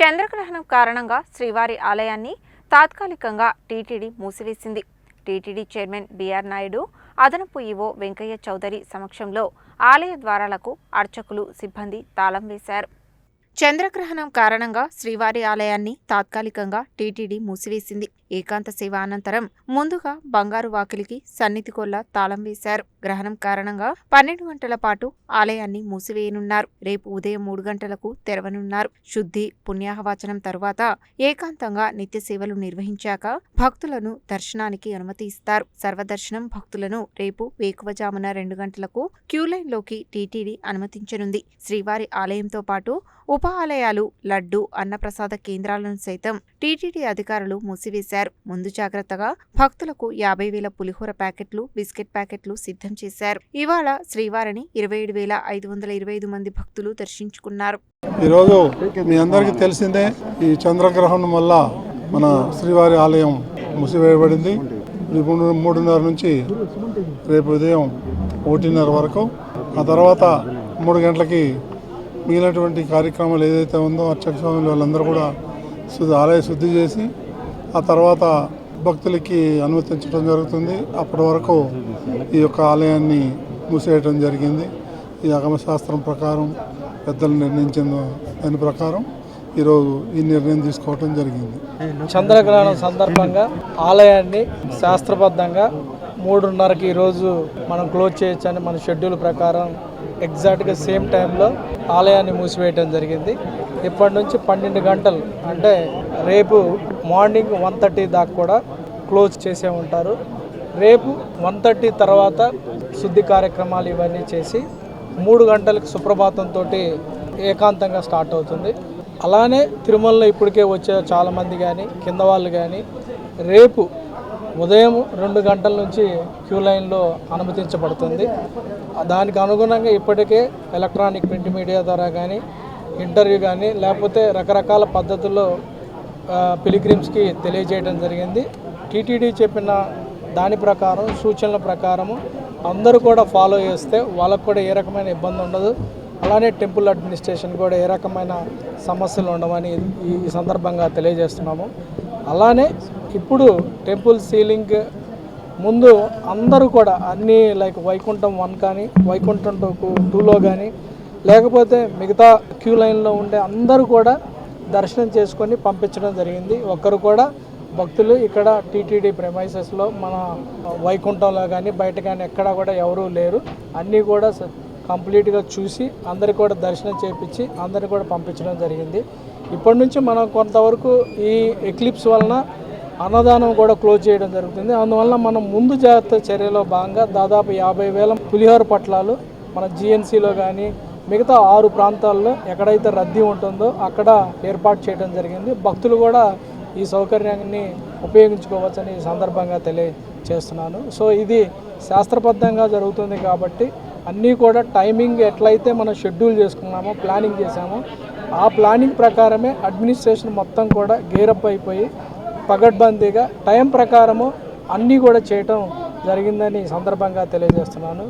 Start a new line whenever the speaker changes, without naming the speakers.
చంద్రగ్రహణం కారణంగా శ్రీవారి ఆలయాన్ని తాత్కాలికంగా టీటీడీ మూసివేసింది. టీటీడీ చైర్మన్ బీఆర్ నాయుడు అదనపు ఈవో వెంకయ్య చౌదరి సమక్షంలో ఆలయ ద్వారాలకు అర్చకులు సిబ్బంది తాళం వేశారు. చంద్రగ్రహణం కారణంగా శ్రీవారి ఆలయాన్ని తాత్కాలికంగా టీటీడీ మూసివేసింది. ఏకాంత సేవ అనంతరం ముందుగా బంగారు వాకిలికి సన్నిధి కొల్ల తాళం వేశారు. గ్రహణం కారణంగా పన్నెండు గంటల పాటు ఆలయాన్ని మూసివేయనున్నారు. రేపు ఉదయం మూడు గంటలకు తెరవనున్నారు. శుద్ధి పుణ్యాహవాచనం తరువాత ఏకాంతంగా నిత్య సేవలు నిర్వహించాక భక్తులను దర్శనానికి అనుమతి ఇస్తారు. సర్వదర్శనం భక్తులను రేపు వేకువజామున రెండు గంటలకు క్యూలైన్లోకి టీటీడీ అనుమతించనుంది. శ్రీవారి ఆలయంతో పాటు ఉప ఆలయాలు లడ్డు అన్నప్రసాద కేంద్రాలను సైతం టీటీడీ అధికారులు మూసివేశారు. ముందు జాగ్రత్తగా భక్తులకు యాభై వేల పులిహోర ప్యాకెట్లు బిస్కెట్ ప్యాకెట్లు సిద్ధం చేశారు. ఇవాళ శ్రీవారిని ఇరవై ఏడు వేల ఐదు వందల ఇరవై ఐదు మంది భక్తులు దర్శించుకున్నారు.
ఈరోజు మీ అందరికీ తెలిసిందే ఈ చంద్రగ్రహణం వల్ల మన శ్రీవారి ఆలయం మూసివేయబడింది. మూడు మూడున్నర నుంచి రేపు ఉదయం ఒకటిన్నర వరకు ఆ తర్వాత మూడు గంటలకి మిగిలినటువంటి కార్యక్రమాలు ఏదైతే ఉందో అర్చక స్వాములు వాళ్ళందరూ కూడా శుద్ధి ఆలయ శుద్ధి చేసి ఆ తర్వాత భక్తులకి అనుమతించడం జరుగుతుంది. అప్పటి వరకు ఈ యొక్క ఆలయాన్ని మూసేయటం జరిగింది. ఈ అగమశాస్త్రం ప్రకారం పెద్దలు నిర్ణయించిన దాని ప్రకారం ఈరోజు ఈ నిర్ణయం తీసుకోవటం జరిగింది.
చంద్రగ్రహణం సందర్భంగా ఆలయాన్ని శాస్త్రబద్ధంగా మూడున్నరకి ఈరోజు మనం క్లోజ్ చేయొచ్చని మన షెడ్యూల్ ప్రకారం ఎగ్జాక్ట్గా సేమ్ టైంలో ఆలయాన్ని మూసివేయటం జరిగింది. ఇప్పటి నుంచి పన్నెండు గంటలు అంటే రేపు మార్నింగ్ వన్ థర్టీ దాకా కూడా క్లోజ్ చేసే ఉంటారు. రేపు వన్ థర్టీ తర్వాత శుద్ధి కార్యక్రమాలు ఇవన్నీ చేసి మూడు గంటలకు సుప్రభాతంతో ఏకాంతంగా స్టార్ట్ అవుతుంది. అలానే తిరుమలలో ఇప్పటికే వచ్చే చాలామంది కానీ కింద వాళ్ళు కానీ రేపు ఉదయం రెండు గంటల నుంచి క్యూ లైన్లో అనుమతించబడుతుంది. దానికి అనుగుణంగా ఇప్పటికే ఎలక్ట్రానిక్ ప్రింట్ మీడియా ద్వారా కానీ ఇంటర్వ్యూ కానీ లేకపోతే రకరకాల పద్ధతుల్లో పిలిగ్రిమ్స్కి తెలియజేయడం జరిగింది. టీటీడీ చెప్పిన దాని ప్రకారం సూచనల ప్రకారము అందరూ కూడా ఫాలో చేస్తే వాళ్ళకు కూడా ఏ రకమైన ఇబ్బంది ఉండదు. అలానే టెంపుల్ అడ్మినిస్ట్రేషన్ కూడా ఏ రకమైన సమస్యలు ఉండవని ఈ ఈ సందర్భంగా తెలియజేస్తున్నాము. అలానే ఇప్పుడు టెంపుల్ సీలింగ్ ముందు అందరూ కూడా అన్ని లైక్ వైకుంఠం వన్ కానీ వైకుంఠం టూ టూలో కానీ లేకపోతే మిగతా క్యూ లైన్లో ఉండే అందరూ కూడా దర్శనం చేసుకొని పంపించడం జరిగింది. ఒక్కరు కూడా భక్తులు ఇక్కడ టీటీడీ ప్రెమైసెస్లో మన వైకుంఠంలో కానీ బయట కానీ ఎక్కడా కూడా ఎవరూ లేరు. అన్నీ కూడా కంప్లీట్గా చూసి అందరికి కూడా దర్శనం చేపించి అందరిని కూడా పంపించడం జరిగింది. ఇప్పటి నుంచి మనం కొంతవరకు ఈ ఎక్లిప్స్ వలన అన్నదానం కూడా క్లోజ్ చేయడం జరుగుతుంది. అందువల్ల మనం ముందు జాగ్రత్త చర్యలో భాగంగా దాదాపు యాభై వేల పులిహోర పట్లాలు మన జిఎన్సీలో కానీ మిగతా ఆరు ప్రాంతాల్లో ఎక్కడైతే రద్దీ ఉంటుందో అక్కడ ఏర్పాటు చేయడం జరిగింది. భక్తులు కూడా ఈ సౌకర్యాన్ని ఉపయోగించుకోవచ్చని ఈ సందర్భంగా తెలియచేస్తున్నాను. సో ఇది శాస్త్రబద్ధంగా జరుగుతుంది కాబట్టి అన్నీ కూడా టైమింగ్ ఎట్లయితే మనం షెడ్యూల్ చేసుకున్నామో ప్లానింగ్ చేసామో ఆ ప్లానింగ్ ప్రకారమే అడ్మినిస్ట్రేషన్ మొత్తం కూడా గేరప్ అయిపోయి పగడ్బందీగా టైం ప్రకారము అన్నీ కూడా చేయటం జరిగిందని సందర్భంగా తెలియజేస్తున్నాను.